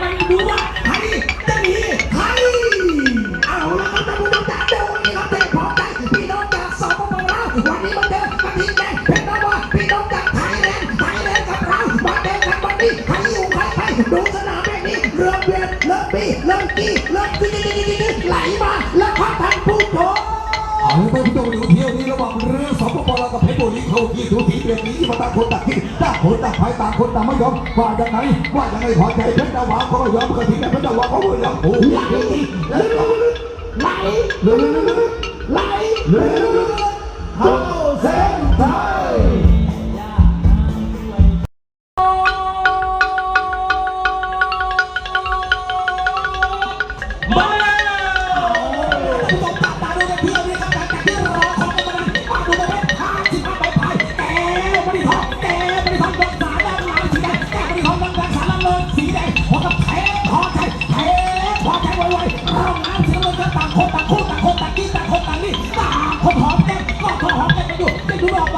ไม่รู้ว่าใครจะมีใครเอาลรับท่านผู้ชมาเดียวนี่ครัเตะพร้อมใพี่น้องจากสปปลาววันนี้มาเดินมาทีมแดงเพชรนวาพี่น้องจากไทยแลนด์ไทยแด์กับเรามาเดิกันวันนี้ใครอยู่ใครไปดูสนามแห่งนี้เรือเวียนเลิกบีเลิกกี้เลิกดิ้นดิ้นดิ้นดิ้นไหลมาและพักทันผู้ชมเอาละท่านผู้ชมดูเที่ยวนี้ระหว่างเรือสปปล เขาที่ถูทีเบียดนี้มาต่างคนต่างคิดต่างคนต่างภายต่างคนต่างไม่ยอมว่าอย่างไรว่าอย่างไรพอใจเพชรดาวาก็ไม่ยอมกระถิ่นเพชรดาวาก็ไม่ยอมโอ้ยไหลเรือไหล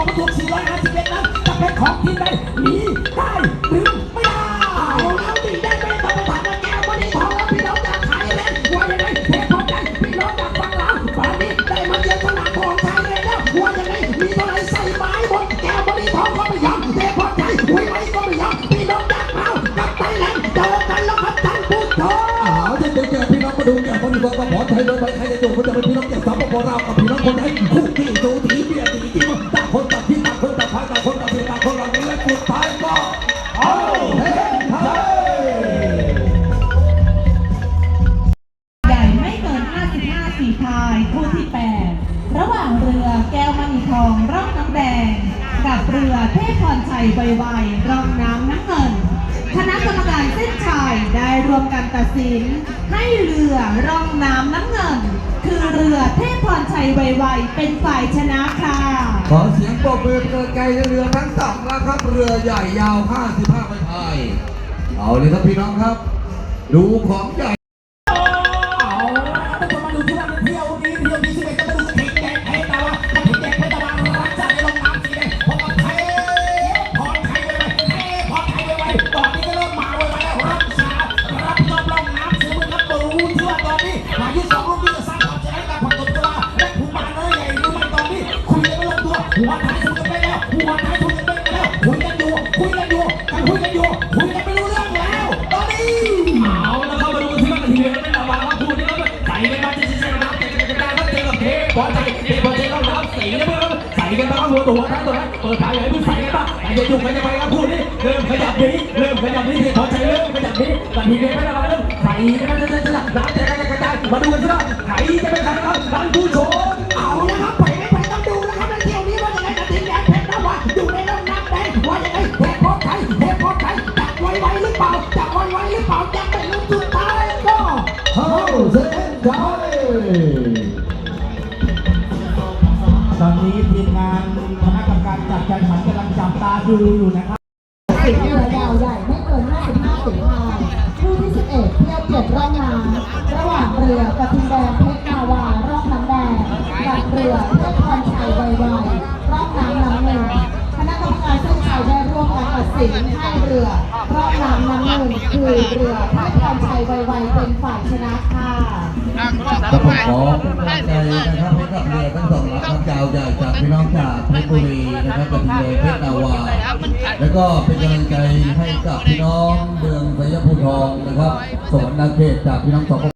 จะดูไม่ออกบอก451นั้นจะเป็นของทีมใดหนีได้หรือไม่ได้เอาแล้วตีได้ไม่ต้องมาถามาแก้ววันนี้ทองแล้วพี่น้องจากไทยแลนด์ว่ายังไงเทพพอใจพี่น้องจากฝั่งลาวปานนี้ได้มาเยือนสนามของไทยแลนด์แล้วว่ายังไงมีเท่าไหรใส่ไม้บนแก้ววันนี้ทองก็ไม่ยอมเทพพอใจหุยไว้ก็ไม่ยอมพี่น้องจากลาวกับไทยแลนด์เจอกันแล้วครับท่านผู้ชมเอาจะเจอเจอพี่น้องมาดูเนี่ยคนดีกว่าก็ขอไทยโดยไปใครจะอยู่ก็จะเป็นพี่น้องจากสปปลาวกับพี่น้องคนไทย สีพายคู่ที่ 8 ระหว่างเรือแก้วมณีทองร่องน้ำแดง กับเรือเทพพรชัยใบไวร่องน้ำน้ำเงิน คณะกรรมการเส้นชัยได้รวมกันตัดสิน ให้เรือร่องน้ำน้ำเงิน คือเรือเทพพรชัยใบไวเป็นฝ่ายชนะค่ะขอเสียงปรบมือเกินไกลเรือทั้งสองแล้วครับเรือใหญ่ยาว 55ไม้พายเอาเลยครับพี่น้องครับ ดูของใหญ่ ไปแล้วหัวท้ายถูกกันไปแล้วคุยกันอยู่คุยกันอยู่กันคุยกันอยู่คุยกันไม่รู้เรื่องแล้วตอนนี้เอาแล้วเข้ามาดูที่ว่าทีเดียวไม่ระวังว่าพูดนี่ก็ใส่กันมาจะจะน้ำจะจะจะก็เจอกับเทพอใจเทพอใจต้องน้ำสีนะเพื่อนใส่กันมาหัวตัวท้าตัวนั้นเปิดขายใหญ่เพิ่งใส่กันบ้างแต่จะยุ่งกันจะไปครับพูดนี่เริ่มขยับนี้เริ่มขยับนี้เทพอใจเริ่มขยับนี้แต่ทีเดียวไม่ระวังเริ่มใส่กันจะจะจะน้ำจะจะกระจายมาดูกันสิว่าใครจะเป็นใครครับท่านผู้ชมเอาละครับไป จับไวไวหรือเปล่ายังไม่รู้สุดท้ายก็เข้าเส้นชัยตอนนี้ทีมงานคณะกรรมการจัดการขันกำลังจับตาดูอยู่นะครับสิบเรือยาวใหญ่ไม่เกิน55ฝีพายคู่ที่11เอ็ดเที่ยวเจ็ดร่องน้ำระหว่างเรือกระทิงแดงเพชรนาวาร่องน้ำแดงกับเรือเทพพรชัยไวๆร่องน้ำน้ำหนึ่งคณะกรรมการเส้นชัยได้ร่วมกันตัดสินให้เรือ คือเรือเทพพรชัยไวๆเป็นฝ่ายชนะค่ะครับผมขอเป็นกำลังใจนะครับให้กับเรือทั้งสองลำทั้งยาวใหญ่จากพี่น้องจากเพชรบุรีนะครับกับเรือเพชรนาวาแล้วก็เป็นกำลังใจให้กับพี่น้องเมืองสยามภูทองนะครับสวรรณเขตจากพี่น้องสป